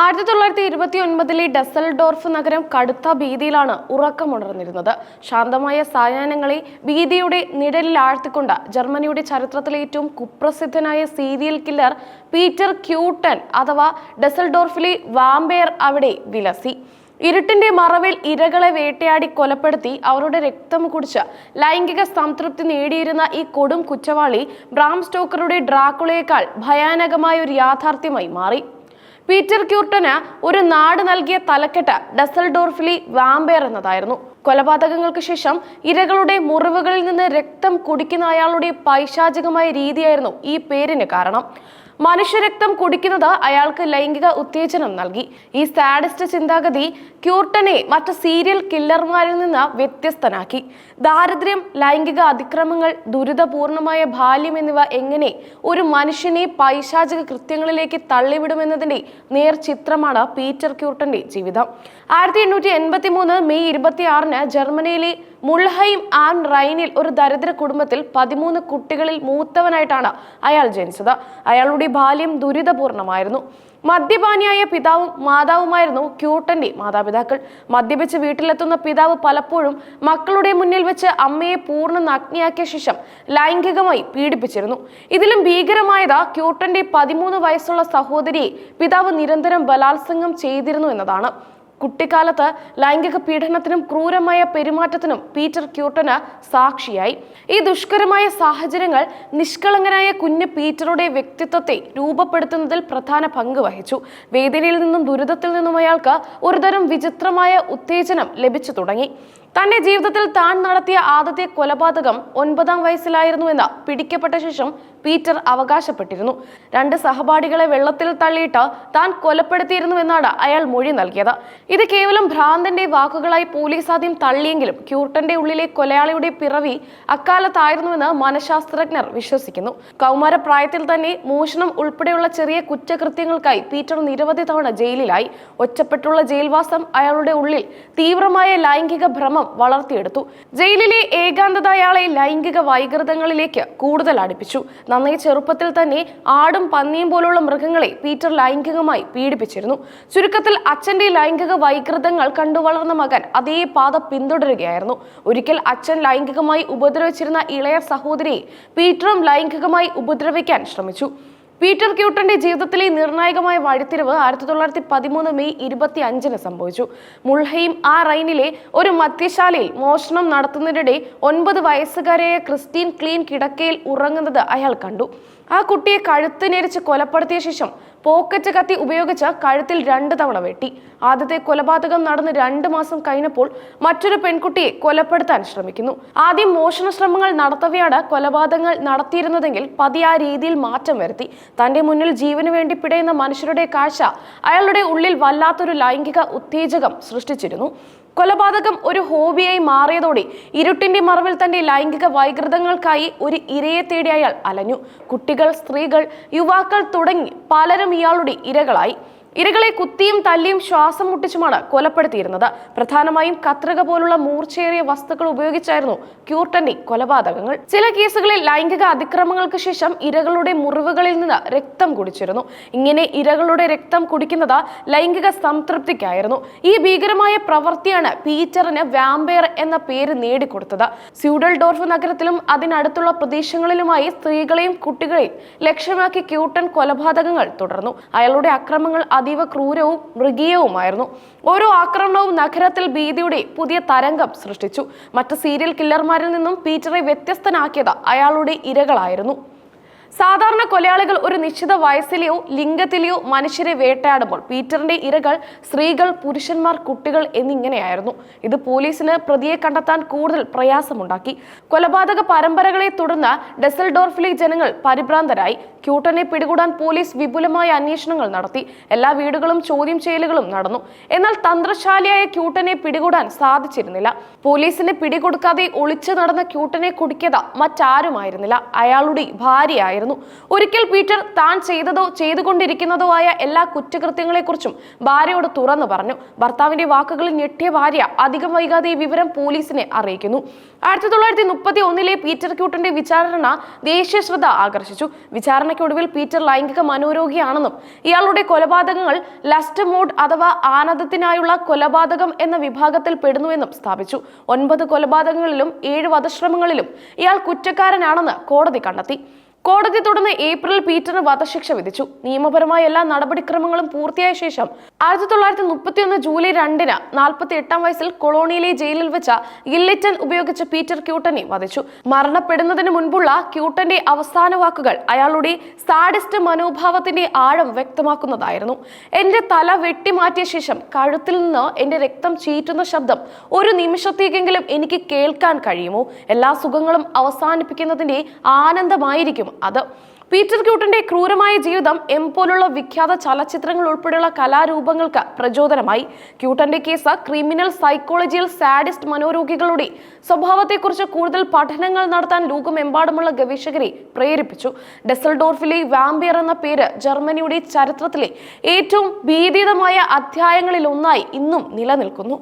ആയിരത്തി തൊള്ളായിരത്തി ഇരുപത്തി ഒൻപതിലെ ഡസൽഡോർഫ് നഗരം കടുത്ത ഭീതിയിലാണ് ഉറക്കമുണർന്നിരുന്നത്. ശാന്തമായ സായാഹ്നങ്ങളെ ഭീതിയുടെ നിഴലിൽ ആഴ്ത്തിക്കൊണ്ട് ജർമ്മനിയുടെ ചരിത്രത്തിലെ ഏറ്റവും കുപ്രസിദ്ധനായ സീരിയൽ കില്ലർ പീറ്റർ ക്യൂട്ടൻ അഥവാ ഡസൽഡോർഫിലെ വാമ്പയർ അവിടെ വിലസി. ഇരുട്ടിന്റെ മറവിൽ ഇരകളെ വേട്ടയാടി കൊലപ്പെടുത്തി അവരുടെ രക്തം കുടിച്ച് ലൈംഗിക സംതൃപ്തി നേടിയിരുന്ന ഈ കൊടും കുറ്റവാളി ബ്രാം സ്റ്റോക്കറുടെ ഡ്രാക്കുളയേക്കാൾ ഭയാനകമായ ഒരു യാഥാർത്ഥ്യമായി മാറി. പീറ്റർ ക്യൂർട്ടന് ഒരു നാട് നൽകിയ തലക്കെട്ട് ഡസൽഡോർഫിലി വാമ്പയർ എന്നതായിരുന്നു. കൊലപാതകങ്ങൾക്ക് ശേഷം ഇരകളുടെ മുറിവുകളിൽ നിന്ന് രക്തം കുടിക്കുന്ന അയാളുടെ പൈശാചികമായ രീതിയായിരുന്നു ഈ പേരിന് കാരണം. മനുഷ്യരക്തം കുടിക്കുന്നത് അയാൾക്ക് ലൈംഗിക ഉത്തേജനം നൽകി. ഈ സാഡിസ്റ്റ് ചിന്താഗതി ക്യൂർട്ടനെ മറ്റ് സീരിയൽ കില്ലർമാരിൽ നിന്ന് വ്യത്യസ്തനാക്കി. ദാരിദ്ര്യം ലൈംഗിക അതിക്രമങ്ങൾ ദുരിതപൂർണമായ ബാല്യം എന്നിവ എങ്ങനെ ഒരു മനുഷ്യനെ പൈശാചിക കൃത്യങ്ങളിലേക്ക് തള്ളിവിടുമെന്നതിന്റെ നേർ ചിത്രമാണ് പീറ്റർ ക്യൂർട്ടന്റെ ജീവിതം. ആയിരത്തി എണ്ണൂറ്റി എൺപത്തി മൂന്ന് മെയ് ഇരുപത്തി ആറിന് ജർമ്മനിയിലെ മുൾഹൈം ആൻ റൈനിൽ ഒരു ദരിദ്ര കുടുംബത്തിൽ പതിമൂന്ന് കുട്ടികളിൽ മൂത്തവനായിട്ടാണ് അയാൾ ജനിച്ചത്. അയാളുടെ ബാല്യം ദുരിതപൂർണമായിരുന്നു. മദ്യപാനിയായ പിതാവും മാതാവുമായിരുന്നു ക്യൂട്ടന്റെ മാതാപിതാക്കൾ. മദ്യപിച്ച് വീട്ടിലെത്തുന്ന പിതാവ് പലപ്പോഴും മക്കളുടെ മുന്നിൽ വെച്ച് അമ്മയെ പൂർണ നഗ്നിയാക്കിയ ശേഷം ലൈംഗികമായി പീഡിപ്പിച്ചിരുന്നു. ഇതിലും ഭീകരമായത് ക്യൂട്ടന്റെ പതിമൂന്ന് വയസ്സുള്ള സഹോദരിയെ പിതാവ് നിരന്തരം ബലാത്സംഗം ചെയ്തിരുന്നു എന്നതാണ്. കുട്ടിക്കാലത്ത് ലൈംഗിക പീഡനത്തിനും ക്രൂരമായ പെരുമാറ്റത്തിനും പീറ്റർ ക്യൂട്ടന് സാക്ഷിയായി. ഈ ദുഷ്കരമായ സാഹചര്യങ്ങൾ നിഷ്കളങ്കനായ കുഞ്ഞ് പീറ്ററുടെ വ്യക്തിത്വത്തെ രൂപപ്പെടുത്തുന്നതിൽ പ്രധാന പങ്ക് വഹിച്ചു. വേദനയിൽ നിന്നും ദുരിതത്തിൽ നിന്നും അയാൾക്ക് ഒരുതരം വിചിത്രമായ ഉത്തേജനം ലഭിച്ചു തുടങ്ങി. തന്റെ ജീവിതത്തിൽ താൻ നടത്തിയ ആദ്യത്തെ കൊലപാതകം ഒൻപതാം വയസ്സിലായിരുന്നുവെന്ന് പിടിക്കപ്പെട്ട ശേഷം പീറ്റർ അവകാശപ്പെട്ടിരുന്നു. രണ്ട് സഹപാഠികളെ വെള്ളത്തിൽ തള്ളിയിട്ട് താൻ കൊലപ്പെടുത്തിയിരുന്നുവെന്നാണ് അയാൾ മൊഴി നൽകിയത്. ഇത് കേവലം ഭ്രാന്തന്റെ വാക്കുകളായി പോലീസ് ആദ്യം തള്ളിയെങ്കിലും ക്യൂർട്ടന്റെ ഉള്ളിലെ കൊലയാളിയുടെ പിറവി അക്കാലത്തായിരുന്നുവെന്ന് മനഃശാസ്ത്രജ്ഞർ വിശ്വസിക്കുന്നു. കൗമാരപ്രായത്തിൽ തന്നെ മോഷണം ഉൾപ്പെടെയുള്ള ചെറിയ കുറ്റകൃത്യങ്ങൾക്കായി പീറ്റർ നിരവധി തവണ ജയിലിലായി. ഒറ്റപ്പെട്ടുള്ള ജയിൽവാസം അയാളുടെ ഉള്ളിൽ തീവ്രമായ ലൈംഗിക ഭ്രമം വളർത്തിയെടുത്തു. ജയിലിലെ ഏകാന്തത അയാളെ ലൈംഗിക വൈകൃതങ്ങളിലേക്ക് കൂടുതൽ അടുപ്പിച്ചു. നന്നേ ചെറുപ്പത്തിൽ തന്നെ ആടും പന്നിയും പോലുള്ള മൃഗങ്ങളെ പീറ്റർ ലൈംഗികമായി പീഡിപ്പിച്ചിരുന്നു. ചുരുക്കത്തിൽ അച്ഛന്റെ ലൈംഗിക വൈകൃതങ്ങൾ കണ്ടു വളർന്ന മകൻ അതേ പാത പിന്തുടരുകയായിരുന്നു. ഒരിക്കൽ അച്ഛൻ ലൈംഗികമായി ഉപദ്രവിച്ചിരുന്ന ഇളയ സഹോദരിയെ പീറ്ററും ലൈംഗികമായി ഉപദ്രവിക്കാൻ ശ്രമിച്ചു. പീറ്റർ ക്യൂട്ടന്റെ ജീവിതത്തിലെ നിർണായകമായ വഴിത്തിരിവ് ആയിരത്തി തൊള്ളായിരത്തി പതിമൂന്ന് മെയ് ഇരുപത്തി അഞ്ചിന് സംഭവിച്ചു. മുൾഹെയിം ആ റൈനിലെ ഒരു മദ്യശാലയിൽ മോഷണം നടത്തുന്നതിനിടെ ഒൻപത് വയസ്സുകാരിയായ ക്രിസ്റ്റീൻ ക്ലീൻ കിടക്കയിൽ ഉറങ്ങുന്നത് അയാൾ കണ്ടു. ആ കുട്ടിയെ കഴുത്തിനെരിച്ച് കൊലപ്പെടുത്തിയ ശേഷം പോക്കറ്റ് കത്തി ഉപയോഗിച്ച് കഴുത്തിൽ രണ്ട് തവണ വെട്ടി. ആദ്യത്തെ കൊലപാതകം നടന്ന് രണ്ട് മാസം കഴിഞ്ഞപ്പോൾ മറ്റൊരു പെൺകുട്ടിയെ കൊലപ്പെടുത്താൻ ശ്രമിക്കുന്നു. ആദ്യം മോഷണ ശ്രമങ്ങൾ നടത്തവെയാണ് കൊലപാതകങ്ങൾ നടത്തിയിരുന്നതെങ്കിൽ പതി ആ രീതിയിൽ മാറ്റം വരുത്തി. തന്റെ മുന്നിൽ ജീവന് വേണ്ടി പിടയുന്ന മനുഷ്യരുടെ കാഴ്ച അയാളുടെ ഉള്ളിൽ വല്ലാത്തൊരു ലൈംഗിക ഉത്തേജകം സൃഷ്ടിച്ചിരുന്നു. കൊലപാതകം ഒരു ഹോബിയായി മാറിയതോടെ ഇരുട്ടിന്റെ മറവിൽ തന്റെ ലൈംഗിക വൈകൃതങ്ങൾക്കായി ഒരു ഇരയെ തേടി അയാൾ അലഞ്ഞു. കുട്ടികൾ സ്ത്രീകൾ യുവാക്കൾ തുടങ്ങി പലരും ഇയാളുടെ ഇരകളായി. ഇരകളെ കുത്തിയും തല്ലിയും ശ്വാസം മുട്ടിച്ചുമാണ് കൊലപ്പെടുത്തിയിരുന്നത്. പ്രധാനമായും കത്രിക പോലുള്ള മൂർച്ചയേറിയ വസ്തുക്കൾ ഉപയോഗിച്ചായിരുന്നു ക്യൂർട്ടന്റെ കൊലപാതകങ്ങൾ. ചില കേസുകളിൽ ലൈംഗിക അതിക്രമങ്ങൾക്ക് ശേഷം ഇരകളുടെ മുറിവുകളിൽ നിന്ന് രക്തം കുടിച്ചിരുന്നു. ഇങ്ങനെ ഇരകളുടെ രക്തം കുടിക്കുന്നത് ലൈംഗിക സംതൃപ്തിക്കായിരുന്നു. ഈ ഭീകരമായ പ്രവൃത്തിയാണ് പീറ്ററിന് വാമ്പയർ എന്ന പേര് നേടിക്കൊടുത്തത്. സ്യൂഡൽഡോർഫ് നഗരത്തിലും അതിനടുത്തുള്ള പ്രദേശങ്ങളിലുമായി സ്ത്രീകളെയും കുട്ടികളെയും ലക്ഷ്യമാക്കി ക്യൂട്ടൻ കൊലപാതകങ്ങൾ തുടർന്നു. അയാളുടെ അക്രമങ്ങൾ അതീവ ക്രൂരവും മൃഗീയവുമായിരുന്നു. ഓരോ ആക്രമണവും നഗരത്തിൽ ഭീതിയുടെ പുതിയ തരംഗം സൃഷ്ടിച്ചു. മറ്റ് സീരിയൽ കില്ലർമാരിൽ നിന്നും പീറ്ററെ വ്യത്യസ്തനാക്കിയത് അയാളുടെ ഇരകളായിരുന്നു. സാധാരണ കൊലയാളികൾ ഒരു നിശ്ചിത വയസ്സിലെയോ ലിംഗത്തിലെയോ മനുഷ്യരെ വേട്ടയാടുമ്പോൾ പീറ്ററിന്റെ ഇരകൾ സ്ത്രീകൾ പുരുഷന്മാർ കുട്ടികൾ എന്നിങ്ങനെയായിരുന്നു. ഇത് പോലീസിന് പ്രതിയെ കണ്ടെത്താൻ കൂടുതൽ പ്രയാസമുണ്ടാക്കി. കൊലപാതക പരമ്പരകളെ തുടർന്ന് ഡെസൽഡോർഫിലെ ജനങ്ങൾ പരിഭ്രാന്തരായി. ക്യൂട്ടനെ പിടികൂടാൻ പോലീസ് വിപുലമായ അന്വേഷണങ്ങൾ നടത്തി. എല്ലാ വീടുകളും ചോദ്യം ചെയ്യലുകളും നടന്നു. എന്നാൽ തന്ത്രശാലിയായ ക്യൂട്ടനെ പിടികൂടാൻ സാധിച്ചിരുന്നില്ല. പോലീസിനെ പിടികൊടുക്കാതെ ഒളിച്ചു നടന്ന ക്യൂട്ടനെ കുടുക്കിയത് മറ്റാരുമായിരുന്നില്ല. അയാളുടെ ഭാര്യയായിരുന്നു. ഉണ്ടായിരുന്നു. ഒരിക്കൽ പീറ്റർ താൻ ചെയ്തതോ ചെയ്തുകൊണ്ടിരിക്കുന്നതോ ആയ എല്ലാ കുറ്റകൃത്യങ്ങളെക്കുറിച്ചും ഭാര്യയോട് തുറന്നു പറഞ്ഞു. ഭർത്താവിന്റെ വാക്കുകളിൽ ഞെട്ടിയ ഭാര്യ അധികം വൈകാതെ ഈ വിവരം പോലീസിനെ അറിയിക്കുന്നു. ആയിരത്തി തൊള്ളായിരത്തി മുപ്പത്തി ഒന്നിലെ പീറ്റർ ക്യൂട്ടന്റെ വിചാരണ ദേശീയ ശ്രദ്ധ ആകർഷിച്ചു. വിചാരണയ്ക്കൊടുവിൽ പീറ്റർ ലൈംഗിക മനോരോഗിയാണെന്നും ഇയാളുടെ കൊലപാതകങ്ങൾ ലസ്റ്റ് മോഡ് അഥവാ ആനന്ദത്തിനായുള്ള കൊലപാതകം എന്ന വിഭാഗത്തിൽ പെടുന്നുവെന്നും സ്ഥാപിച്ചു. ഒൻപത് കൊലപാതകങ്ങളിലും ഏഴ് വധശ്രമങ്ങളിലും ഇയാൾ കുറ്റക്കാരനാണെന്ന് കോടതി കണ്ടെത്തി. കോടതി തുടർന്ന് ഏപ്രിൽ പീറ്ററിന് വധശിക്ഷ വിധിച്ചു. നിയമപരമായ എല്ലാ നടപടിക്രമങ്ങളും പൂർത്തിയായ ശേഷം ആയിരത്തി തൊള്ളായിരത്തി മുപ്പത്തിയൊന്ന് ജൂലൈ രണ്ടിന് നാൽപ്പത്തി എട്ടാം വയസ്സിൽ കൊളോണിയിലെ ജയിലിൽ വെച്ച ഗില്ലിറ്റൻ ഉപയോഗിച്ച് പീറ്റർ ക്യൂട്ടനെ വധിച്ചു. മരണപ്പെടുന്നതിന് മുൻപുള്ള ക്യൂട്ടന്റെ അവസാന വാക്കുകൾ അയാളുടെ സാഡിസ്റ്റ് മനോഭാവത്തിന്റെ ആഴം വ്യക്തമാക്കുന്നതായിരുന്നു. എന്റെ തല വെട്ടിമാറ്റിയ ശേഷം കഴുത്തിൽ നിന്ന് എന്റെ രക്തം ചീറ്റുന്ന ശബ്ദം ഒരു നിമിഷത്തേക്കെങ്കിലും എനിക്ക് കേൾക്കാൻ കഴിയുമോ? എല്ലാ സുഖങ്ങളും അവസാനിപ്പിക്കുന്നതിന്റെ ആനന്ദമായിരിക്കും അത്. പീറ്റർ ക്യൂട്ടന്റെ ക്രൂരമായ ജീവിതം എം പോലുള്ള വിഖ്യാത ചലച്ചിത്രങ്ങൾ ഉൾപ്പെടെയുള്ള കലാരൂപങ്ങൾക്ക് പ്രചോദനമായി. ക്യൂട്ടന്റെ കേസ് ക്രിമിനൽ സൈക്കോളജിയിൽ സാഡിസ്റ്റ് മനോരോഗികളുടെ സ്വഭാവത്തെക്കുറിച്ച് കൂടുതൽ പഠനങ്ങൾ നടത്താൻ ലോകമെമ്പാടുമുള്ള ഗവേഷകരെ പ്രേരിപ്പിച്ചു. ഡെസൽഡോർഫിലെ വാമ്പിയർ എന്ന പേര് ജർമ്മനിയുടെ ചരിത്രത്തിലെ ഏറ്റവും ഭീതിതമായ അധ്യായങ്ങളിൽ ഒന്നായി ഇന്നും നിലനിൽക്കുന്നു.